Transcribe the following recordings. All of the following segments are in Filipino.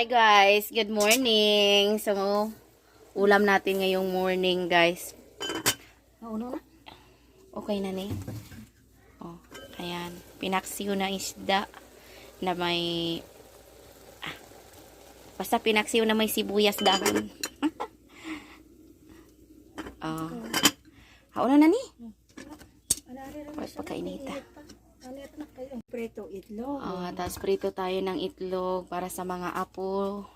Hi guys, good morning. So, ulam natin ngayong morning guys. Nauno na. Okay na ni. Oh, ayan. Pinaksiw na isda na may ah, basta pinaksiw na may sibuyas dahon. oh. Hauna na ni. Pag pagkainita. Ano na kayo? Preto itlog. Oh, tapos prito tayo ng itlog para sa mga apo.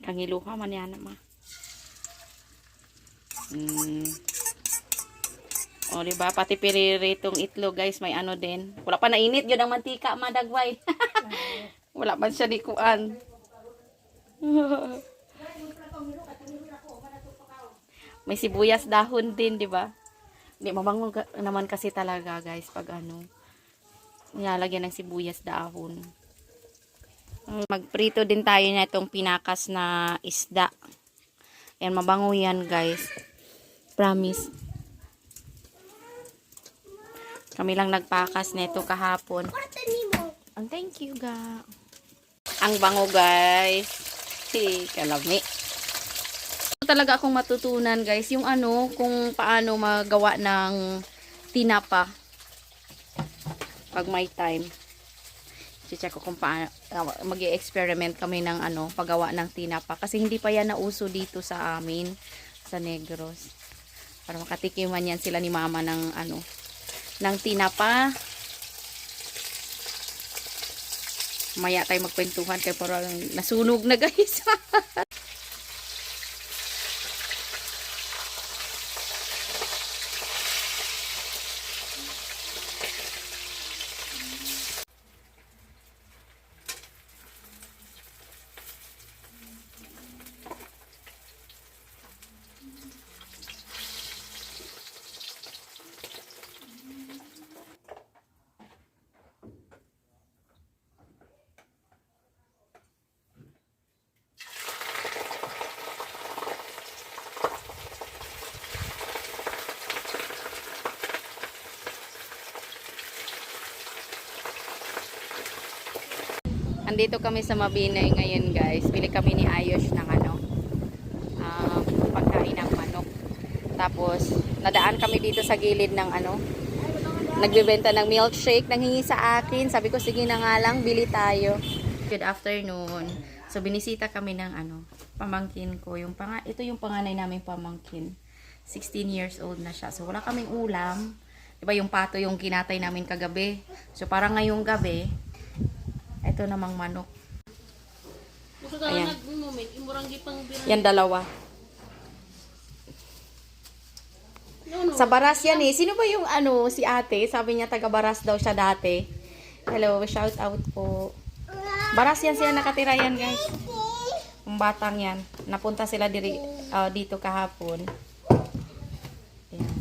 Kangiluha man yan ma. Mm. O, di ba? Pati piriritong itlog, guys, may ano din. Wala pa nainit yun ang mantika, madagway. Wala pa siya di kuan. may sibuyas dahon din, di ba? Hindi, mabango naman kasi talaga, guys, pag ano, nilalagyan ng sibuyas dahon. Magprito din tayo na itong pinakas na isda. Yan, mabango yan, guys. Promise. Kami lang nagpakas nito kahapon. Ang thank you, ga. Ang bango, guys. Si kalami. Ito talaga akong matutunan, guys. Yung ano, kung paano magawa ng tinapa. Pag may time. check ko kung paano mag experiment kami ng ano, paggawa ng tinapa. Kasi hindi pa yan nauso dito sa amin, sa Negros. Para makatikiman yan sila ni mama ng ano, ng tinapa. Maya tayo magkwentuhan kay parang nasunog na guys. Andito kami sa Mabinay ngayon guys. Bili kami ni Ayos ng ano, um, pagkain ng manok. Tapos, nadaan kami dito sa gilid ng ano, nagbebenta ng milkshake, nanghingi sa akin. Sabi ko, sige na nga lang, bili tayo. Good afternoon. So, binisita kami ng ano, pamangkin ko. Yung panga ito yung panganay naming pamangkin. 16 years old na siya. So, wala kaming ulam. Diba yung pato yung kinatay namin kagabi. So, parang ngayong gabi, ito namang manok. Ayan. Yan dalawa. Sa Baras yan eh. Sino ba yung ano, si ate? Sabi niya taga Baras daw siya dati. Hello, shout out po. Baras yan siya nakatira yan guys. Yung batang yan. Napunta sila diri, ah, dito kahapon. Ayan.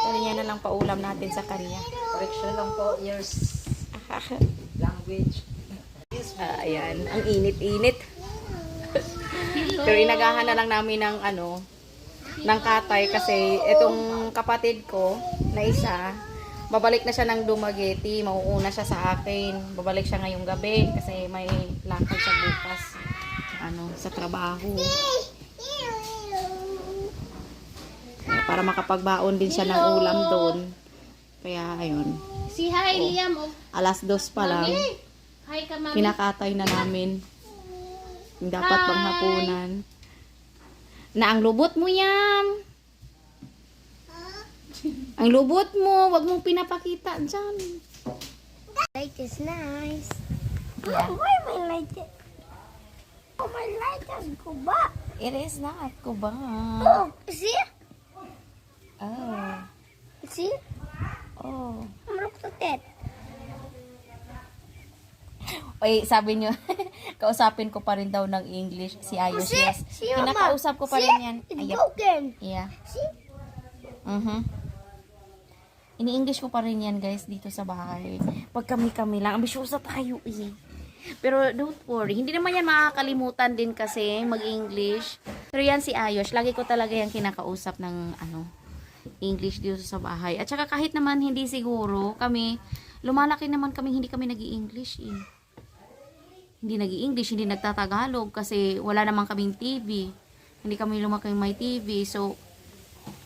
Tali niya na lang paulam natin sa kanya. Correction lang po, yours language. Ah, ayan, ang init-init. Pero inagahan na lang namin ng ano, ng katay kasi itong kapatid ko na isa, babalik na siya ng Dumaguete, mauuna siya sa akin. Babalik siya ngayong gabi kasi may lakad siya bukas ano, sa trabaho. Kaya para makapagbaon din siya ng ulam doon. Kaya ayun, Si hi, Oh. Liam. Oh. alas dos pa lang. Hi ka, mami. kinakatay na namin. Yung dapat bang hapunan. Na ang lubot mo yan. Ang lubot mo, wag mong pinapakita dyan. Light is nice. Yeah. why my light is... Oh, my light is kuba. It is not kuba. Oh, see? Oh. See? Oh. I'm look at that. Oy, sabi niyo, kausapin ko pa rin daw ng English si Ayos. See? Yes. See, Mama? Kinakausap ko pa rin yan. Broken. Yeah. Mhm. Ini-English ko pa rin yan, guys, dito sa bahay. Pag kami-kami lang. Ambisyosa tayo, eh. Pero don't worry, hindi naman yan makakalimutan din kasi mag-English. Pero yan si Ayos, lagi ko talaga yan kinakausap ng ano, English dito sa bahay. At saka kahit naman hindi siguro, kami, lumalaki naman kami, hindi kami nag english eh. Hindi nag english hindi nagtatagalog kasi wala naman kaming TV. Hindi kami lumaki may TV. So,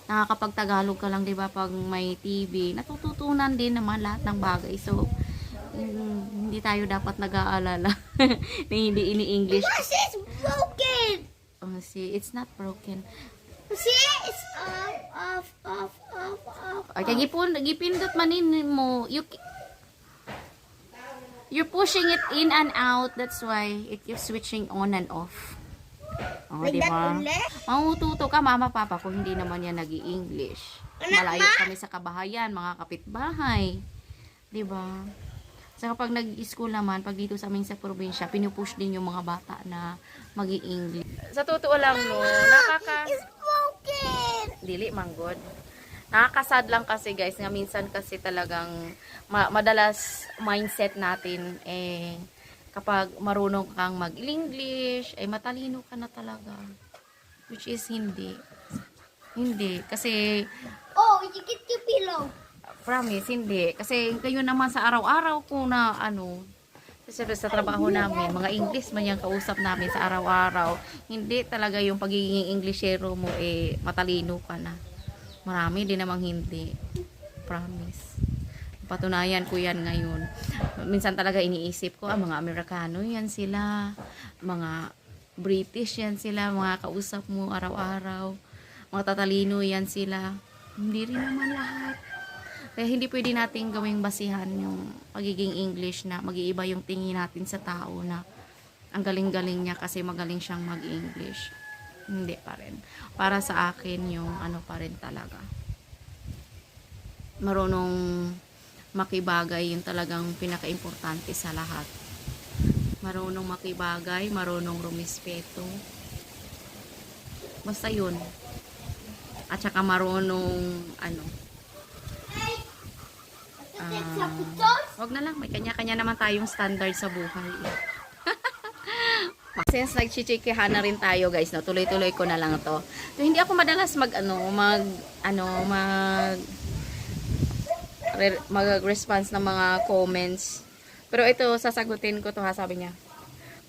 nakakapagtagalog ka lang, di ba, pag may TV. Natututunan din naman lahat ng bagay. So, mm, hindi tayo dapat nag-aalala na hindi ini-English. This is broken. Oh, see, it's not broken. See, it's off, off, off, off, off. Okay, gipindot manin mo. You, you're pushing it in and out. That's why it keeps switching on and off. Oh, di ba? Maututo ka, mama, papa, kung hindi naman yan nag english Malayo ma? kami sa kabahayan, mga kapitbahay. Di ba? Sa kapag nag-school naman, pag dito sa amin sa probinsya, pinupush din yung mga bata na mag english Sa totoo lang, no, nakaka... It's broken. dili manggod. Nakakasad lang kasi guys, nga minsan kasi talagang ma- madalas mindset natin eh kapag marunong kang mag-English, eh matalino ka na talaga. Which is hindi. Hindi. Kasi, Oh, you get your pillow. promise, hindi. Kasi kayo naman sa araw-araw ko na ano, kasi sa trabaho namin, mga English man yung kausap namin sa araw-araw. Hindi talaga yung pagiging Englishero mo eh matalino ka na. Marami din namang hindi. Promise. Patunayan ko yan ngayon. Minsan talaga iniisip ko, ah, mga Amerikano yan sila. Mga British yan sila. Mga kausap mo araw-araw. Mga tatalino yan sila. Hindi rin naman lahat. Kaya hindi pwede nating gawing basihan yung pagiging English na mag-iiba yung tingin natin sa tao na ang galing-galing niya kasi magaling siyang mag-English. Hindi pa rin. Para sa akin yung ano pa rin talaga. Marunong makibagay yung talagang pinaka-importante sa lahat. Marunong makibagay, marunong rumispeto. Basta yun. At saka marunong ano, Ah, wag na lang, may kanya-kanya naman tayong standard sa buhay. Since nagchichikihan na rin tayo guys, no, tuloy-tuloy ko na lang to. So, hindi ako madalas mag ano, mag ano, mag re- mag-response ng mga comments. Pero ito, sasagutin ko to ha, sabi niya.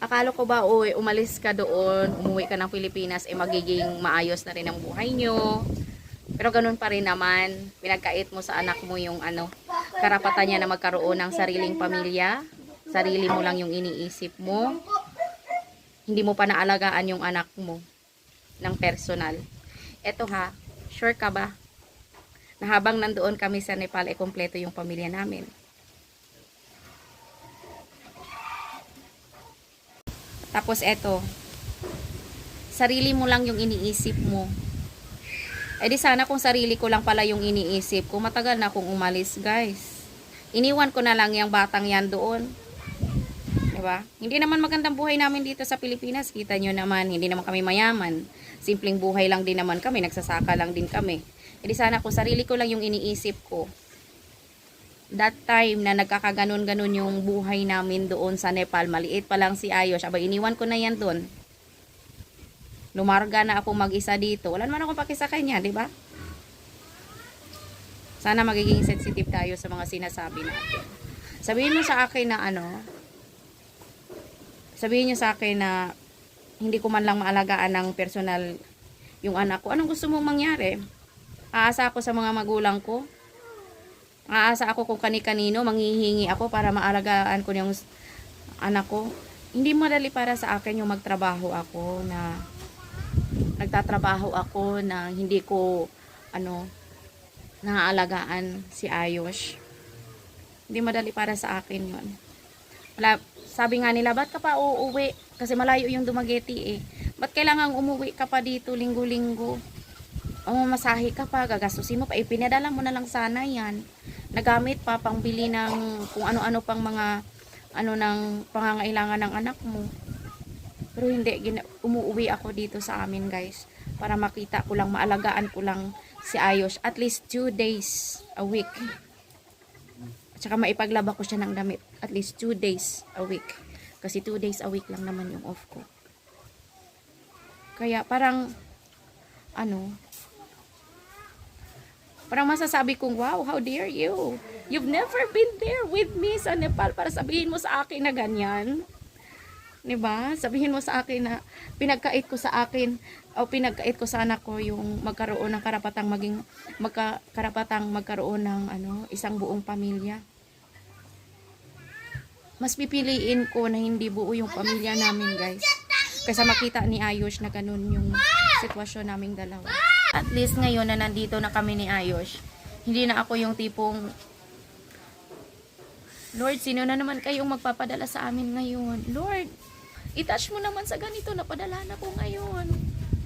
Akala ko ba, uy, umalis ka doon, umuwi ka ng Pilipinas, eh magiging maayos na rin ang buhay nyo. Pero ganun pa rin naman, pinagkait mo sa anak mo yung ano, karapatan niya na magkaroon ng sariling pamilya. Sarili mo lang yung iniisip mo. Hindi mo pa naalagaan yung anak mo ng personal. Eto ha, sure ka ba? Na habang nandoon kami sa Nepal, ay kompleto yung pamilya namin. Tapos eto, sarili mo lang yung iniisip mo. Eh di sana kung sarili ko lang pala yung iniisip ko, matagal na akong umalis, guys. Iniwan ko na lang yung batang yan doon. 'Di ba? Hindi naman magandang buhay namin dito sa Pilipinas. Kita nyo naman, hindi naman kami mayaman. Simpleng buhay lang din naman kami, nagsasaka lang din kami. Eh di sana kung sarili ko lang yung iniisip ko. That time na nagkakaganon-ganon yung buhay namin doon sa Nepal, maliit pa lang si Ayos. Aba, iniwan ko na yan doon lumarga na ako mag-isa dito. Wala naman akong pakisakay niya, di ba? Sana magiging sensitive tayo sa mga sinasabi natin. Sabihin mo sa akin na ano, sabihin niyo sa akin na hindi ko man lang maalagaan ng personal yung anak ko. Anong gusto mong mangyari? Aasa ako sa mga magulang ko? Aasa ako kung kani-kanino, manghihingi ako para maalagaan ko yung anak ko? Hindi madali para sa akin yung magtrabaho ako na nagtatrabaho ako na hindi ko ano naaalagaan si Ayos. Hindi madali para sa akin 'yon. Wala, sabi nga nila, ba't ka pa uuwi? Kasi malayo yung Dumaguete eh. Ba't kailangan umuwi ka pa dito linggo-linggo? O masahe ka pa, gagastusin mo pa. Ipinadala mo na lang sana yan. Nagamit pa pangbili ng kung ano-ano pang mga ano ng pangangailangan ng anak mo. Pero hindi, umuwi ako dito sa amin guys. Para makita ko lang, maalagaan ko lang si Ayos. At least 2 days a week. At saka maipaglaba ko siya ng damit. At least 2 days a week. Kasi two days a week lang naman yung off ko. Kaya parang, ano, parang masasabi kong, wow, how dare you? You've never been there with me sa Nepal para sabihin mo sa akin na ganyan. 'Di ba? Sabihin mo sa akin na pinagkait ko sa akin o pinagkait ko sa anak ko yung magkaroon ng karapatang maging magka, karapatang magkaroon ng ano, isang buong pamilya. Mas pipiliin ko na hindi buo yung pamilya namin, guys. Kaysa makita ni Ayush na ganun yung sitwasyon naming dalawa. At least ngayon na nandito na kami ni Ayush, hindi na ako yung tipong Lord, sino na naman kayong magpapadala sa amin ngayon? Lord, itouch mo naman sa ganito, napadala na ko ngayon.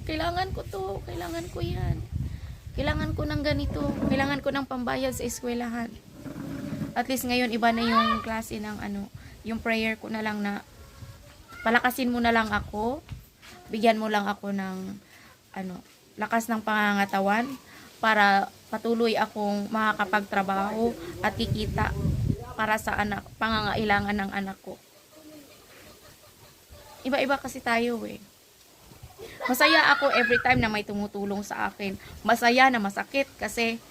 Kailangan ko to, kailangan ko yan. Kailangan ko ng ganito, kailangan ko ng pambayad sa eskwelahan. At least ngayon, iba na yung klase ng ano, yung prayer ko na lang na palakasin mo na lang ako, bigyan mo lang ako ng ano, lakas ng pangangatawan para patuloy akong makakapagtrabaho at kikita para sa anak, pangangailangan ng anak ko. Iba-iba kasi tayo eh. Masaya ako every time na may tumutulong sa akin. Masaya na masakit kasi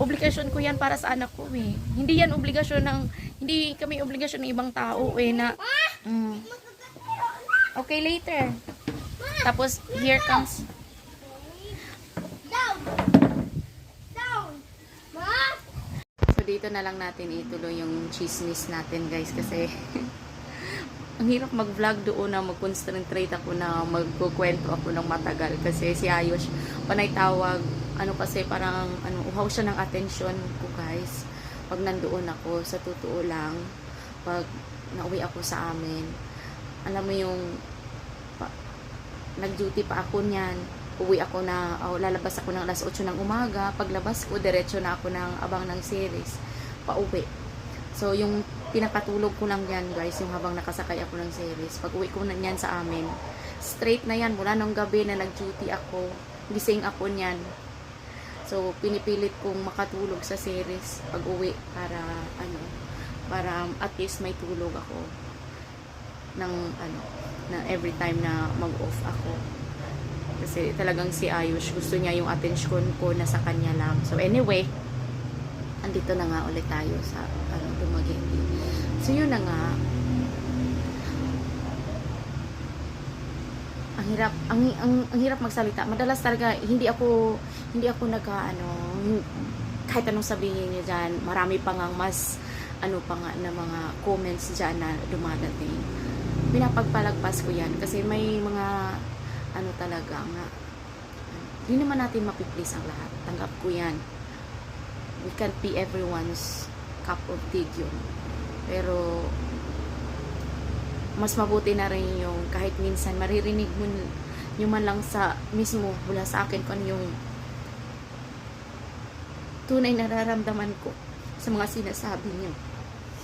obligasyon ko yan para sa anak ko eh. Hindi yan obligasyon ng, hindi kami obligasyon ng ibang tao eh na, mm, okay later. Tapos, here comes, Down. Down. Ma. So dito na lang natin ituloy yung chismis natin guys kasi ang hirap mag-vlog doon na mag-concentrate ako na magkukwento ako ng matagal. Kasi si Ayos panay tawag ano kasi parang ano uhaw siya ng attention ko guys pag nandoon ako. Sa totoo lang pag nauwi ako sa amin alam mo yung pa, nag-duty pa ako niyan uwi ako na, oh, lalabas ako ng alas 8 ng umaga. Paglabas ko, diretso na ako ng abang ng series. Pauwi. So, yung pinapatulog ko lang yan, guys, yung habang nakasakay ako ng series. Pag uwi ko na yan sa amin, straight na yan. Mula nung gabi na nag-duty ako, gising ako niyan. So, pinipilit kong makatulog sa series pag uwi para, ano, para at least may tulog ako ng, ano, na every time na mag-off ako. Kasi talagang si Ayush, gusto niya yung attention ko na sa kanya lang. So anyway, andito na nga ulit tayo sa ano, Dumaguete. So yun na nga. Ang hirap ang, ang, ang hirap magsalita. Madalas talaga hindi ako hindi ako nagka ano kahit anong sabihin niyo diyan, marami pa nga mas ano pa nga na mga comments diyan na dumadating. Pinapagpalagpas ko yan kasi may mga ano talaga nga. Hindi naman natin mapiplease ang lahat. Tanggap ko yan. We can't be everyone's cup of tea yun. Pero mas mabuti na rin yung kahit minsan maririnig mo nyo man lang sa mismo mula sa akin kung ano yung tunay na nararamdaman ko sa mga sinasabi nyo.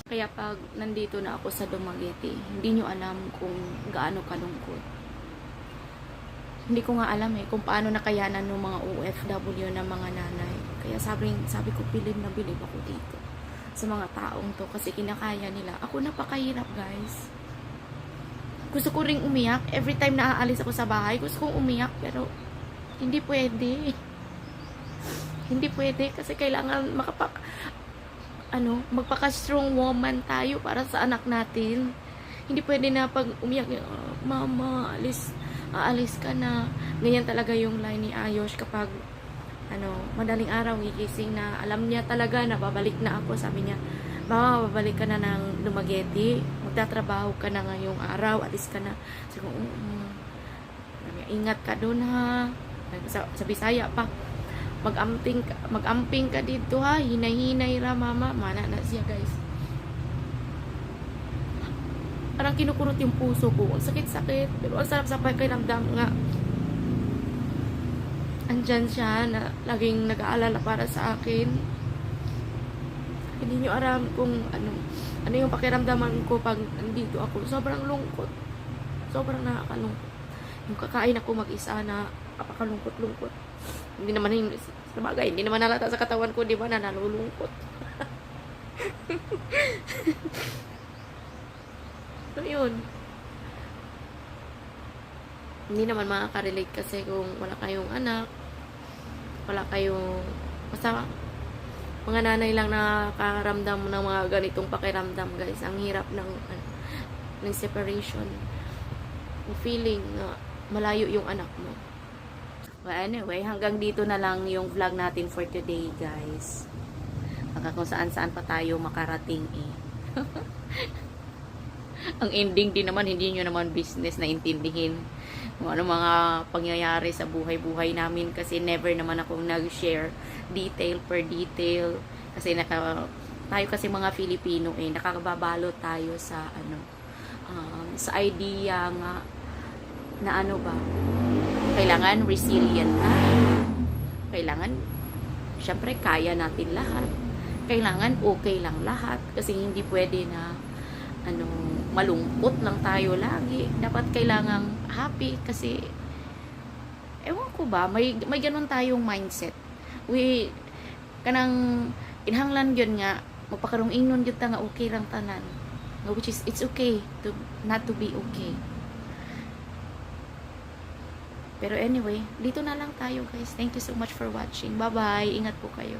Kaya pag nandito na ako sa Dumaguete hindi nyo alam kung gaano kalungkot hindi ko nga alam eh kung paano nakayanan ng mga OFW na mga nanay. Kaya sabi, sabi ko, bilib na bilib ako dito sa mga taong to kasi kinakaya nila. Ako napakahirap guys. Gusto ko ring umiyak. Every time na aalis ako sa bahay, gusto kong umiyak pero hindi pwede. Hindi pwede kasi kailangan makapak ano, magpaka-strong woman tayo para sa anak natin. Hindi pwede na pag umiyak, "Ah, mama, alis, aalis ka na. Ganyan talaga yung line ni Ayos kapag ano, madaling araw gigising na alam niya talaga na babalik na ako. Sabi niya, Mama, babalik ka na ng Dumaguete. Magtatrabaho ka na ngayong araw. Alis ka na. Sabi ko, niya, ingat ka doon ha. Sa, sa Bisaya pa. Mag-amping mag-amping ka dito ha. Hinay-hinay ra mama. Mana na siya guys parang kinukurot yung puso ko. Sakit-sakit. Pero ang sarap sa pakiramdam nga. Andyan siya na laging nag-aalala para sa akin. Hindi nyo aram kung ano, ano yung pakiramdaman ko pag nandito ako. Sobrang lungkot. Sobrang nakakalungkot. Yung kakain ako mag-isa na kapakalungkot-lungkot. Hindi naman yung sa bagay, hindi naman nalata sa katawan ko, di ba, na nalulungkot. So, yun. Hindi naman makaka-relate kasi kung wala kayong anak, wala kayong, basta, mga nanay lang nakakaramdam ng mga ganitong pakiramdam, guys. Ang hirap ng, ano, ng separation. Yung feeling na malayo yung anak mo. Well, anyway, hanggang dito na lang yung vlog natin for today, guys. Hanggang kung saan-saan pa tayo makarating eh. Ang ending din naman, hindi nyo naman business na intindihin kung ano mga pangyayari sa buhay-buhay namin kasi never naman akong nag-share detail per detail kasi naka, tayo kasi mga Filipino eh, nakakababalot tayo sa ano, um, sa idea nga na ano ba, kailangan resilient tayo. Kailangan, syempre, kaya natin lahat. Kailangan okay lang lahat. Kasi hindi pwede na, ano, malungkot lang tayo lagi. Dapat kailangang happy kasi, ewan ko ba, may, may ganun tayong mindset. We, kanang, inhanglan yun nga, magpakarong ingnon yun ta nga okay lang tanan. Which is, it's okay to, not to be okay. Pero anyway, dito na lang tayo guys. Thank you so much for watching. Bye-bye. Ingat po kayo.